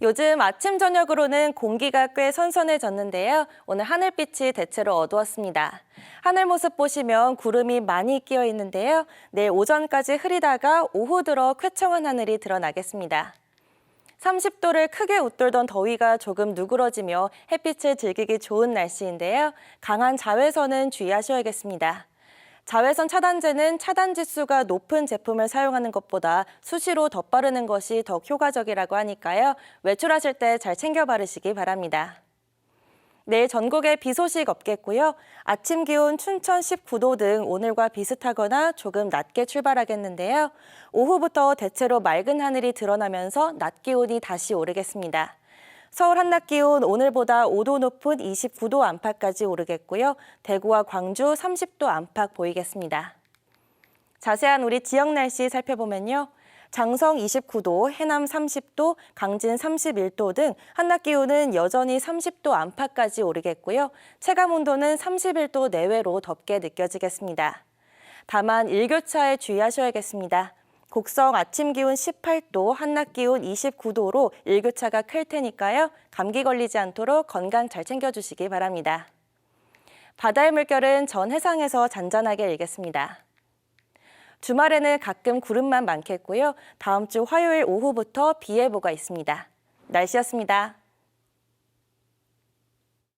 요즘 아침 저녁으로는 공기가 꽤 선선해졌는데요. 오늘 하늘빛이 대체로 어두웠습니다. 하늘 모습 보시면 구름이 많이 끼어 있는데요. 내일 오전까지 흐리다가 오후 들어 쾌청한 하늘이 드러나겠습니다. 30도를 크게 웃돌던 더위가 조금 누그러지며 햇빛을 즐기기 좋은 날씨인데요. 강한 자외선은 주의하셔야겠습니다. 자외선 차단제는 차단 지수가 높은 제품을 사용하는 것보다 수시로 덧바르는 것이 더 효과적이라고 하니까요. 외출하실 때 잘 챙겨 바르시기 바랍니다. 내일 전국에 비 소식 없겠고요. 아침 기온 춘천 19도 등 오늘과 비슷하거나 조금 낮게 출발하겠는데요. 오후부터 대체로 맑은 하늘이 드러나면서 낮 기온이 다시 오르겠습니다. 서울 한낮 기온 오늘보다 5도 높은 29도 안팎까지 오르겠고요. 대구와 광주 30도 안팎 보이겠습니다. 자세한 우리 지역 날씨 살펴보면요. 장성 29도, 해남 30도, 강진 31도 등 한낮 기온은 여전히 30도 안팎까지 오르겠고요. 체감 온도는 31도 내외로 덥게 느껴지겠습니다. 다만 일교차에 주의하셔야겠습니다. 곡성 아침 기온 18도, 한낮 기온 29도로 일교차가 클 테니까요. 감기 걸리지 않도록 건강 잘 챙겨주시기 바랍니다. 바다의 물결은 전 해상에서 잔잔하게 일겠습니다. 주말에는 가끔 구름만 많겠고요. 다음 주 화요일 오후부터 비 예보가 있습니다. 날씨였습니다.